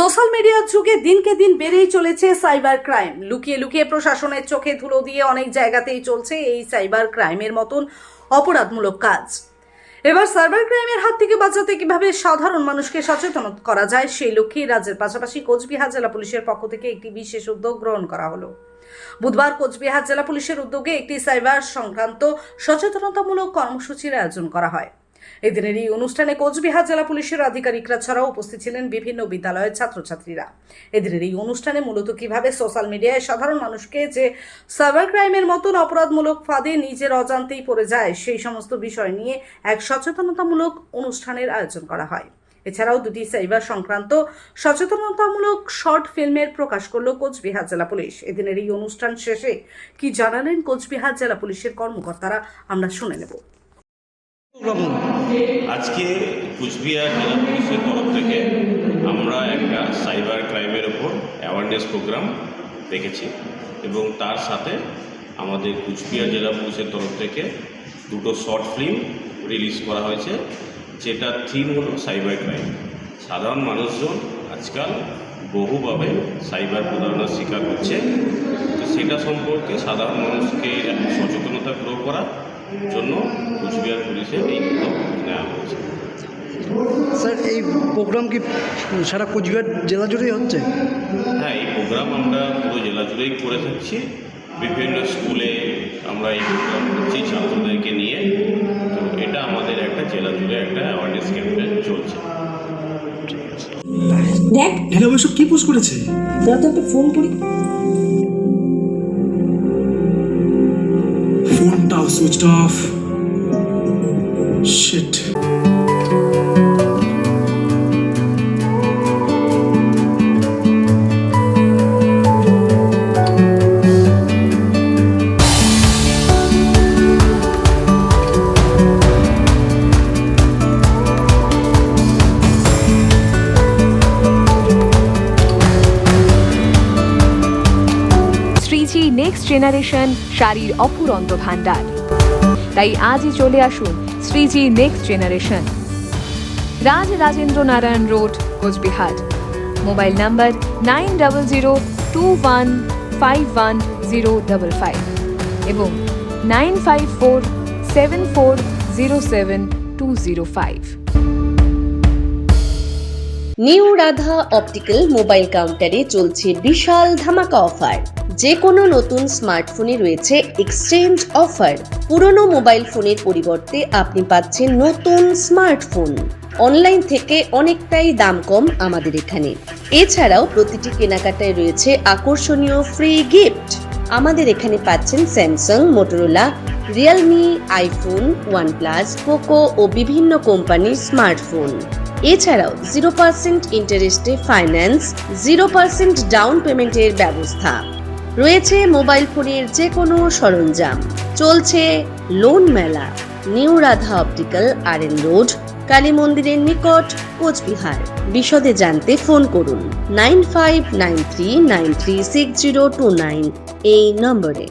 Social মিডিয়ার যুগে দিনকে দিন বেড়েই চলেছে সাইবার ক্রাইম। লুকিয়ে লুকিয়ে প্রশাসনের চোখে ধুলো দিয়ে অনেক জায়গাতেই চলছে এই সাইবার ক্রাইমের মতন অপরাধমূলক কাজ। এবার সাইবার ক্রাইমের হাত থেকে বাঁচাতে কীভাবে সাধারণ মানুষকে সচেতন করা যায়, সেই লক্ষ্যেই রাজ্যের পাশাপাশি কোচবিহার জেলা পুলিশের পক্ষ থেকে একটি বিশেষ উদ্যোগ গ্রহণ করা হলো। বুধবার কোচবিহার জেলা পুলিশের উদ্যোগে একটি সাইবার সংক্রান্ত সচেতনতামূলক কর্মসূচির আয়োজন করা হয়। এদিনের এই অনুষ্ঠানে কোচবিহার জেলা পুলিশের আধিকারিকরা ছাড়াও উপস্থিত ছিলেন বিভিন্ন বিদ্যালয়ের ছাত্রছাত্রীরা। এদিনের এই অনুষ্ঠানে মূলত কীভাবে সোশ্যাল মিডিয়ায় সাধারণ মানুষকে যে সাইবার ক্রাইমের মতন অপরাধমূলক ফাঁদে নিজের অজান্তেই পড়ে যায়, সেই সমস্ত বিষয় নিয়ে এক সচেতনতামূলক অনুষ্ঠানের আয়োজন করা হয়। এছাড়াও দুটি সাইবার সংক্রান্ত সচেতনতামূলক শর্ট ফিল্মের প্রকাশ করল কোচবিহার জেলা পুলিশ। এদিনের এই অনুষ্ঠান শেষে কি জানালেন কোচবিহার জেলা পুলিশের কর্মকর্তারা, আমরা শুনে নেব। আজকে কুচবিহার জেলা পুলিশের তরফ থেকে আমরা একটা সাইবার ক্রাইমের ওপর অ্যাওয়ারনেস প্রোগ্রাম রেখেছি এবং তার সাথে আমাদের কুচবিহার জেলা পুলিশের তরফ থেকে দুটো শর্ট ফিল্ম রিলিজ করা হয়েছে, যেটা থিম হলো সাইবার ক্রাইম। সাধারণ মানুষজন আজকাল বহুভাবে সাইবার প্রতারণার শিকার হচ্ছে। তো সেটা সম্পর্কে সাধারণ মানুষকে সচেতনতা গ্রহ করার জন্য কুচবিহার পুলিশের এই উদ্যোগ নেওয়া হয়েছে। স্যার এই প্রোগ্রাম কি সারা কোচবিহার জেলা জুড়েই হচ্ছে? হ্যাঁ এই প্রোগ্রাম আমরা পুরো জেলা জুড়েই করে থাকছি। বিভিন্ন স্কুলে আমরা এই প্রোগ্রাম করছি ছাত্রদেরকে নিয়ে। তো এটা আমাদের একটা জেলা জুড়ে একটা অ্যাওয়ারনেস ক্যাম্পেইন চলছে। দেখ। নীলাভ এসব কি পোস্ট করেছে? দাদা তো একটা ফোন করি। switched off. Shit. Next generation শাড়ির অফুরন্ত ভাণ্ডার। তাই আজই চলে আসুন Shreeji next generation Raj Rajendra Narayan road, Cooch Behar. Mobile number nine double zero two one five one zero double five এবং nine five four seven four zero seven two zero five. New Radha optical mobile কাউন্টারে চলছে বিশাল ধামাকা offer. যে কোনো নতুন স্মার্টফোনে রয়েছে exchange offer পুরনো মোবাইল ফোনের পরিবর্তে আপনি পাচ্ছেন নতুন স্মার্টফোন অনলাইন থেকে অনেকটাই দাম কম আমাদের এখানে। এছাড়াও প্রতিটি কেনাকাটায় রয়েছে আকর্ষণীয় ফ্রি গিফট আমাদের এখানে পাচ্ছেন Samsung Motorola Realme iPhone OnePlus Poco ও বিভিন্ন কোম্পানির স্মার্টফোন এছাড়াও জিরো পার্সেন্ট ইন্টারেস্টে ফাইন্যান্স জিরো পার্সেন্ট ডাউন পেমেন্টের ব্যবস্থা। রয়েছে মোবাইল ফোনের যে কোনো সরঞ্জাম। চলছে লোন মেলা, new Radha optical R N road, Kali মন্দিরের নিকট, কোচবিহার। বিশদে জানতে ফোন করুন, nine five nine three nine three six zero two nine এই নম্বরে।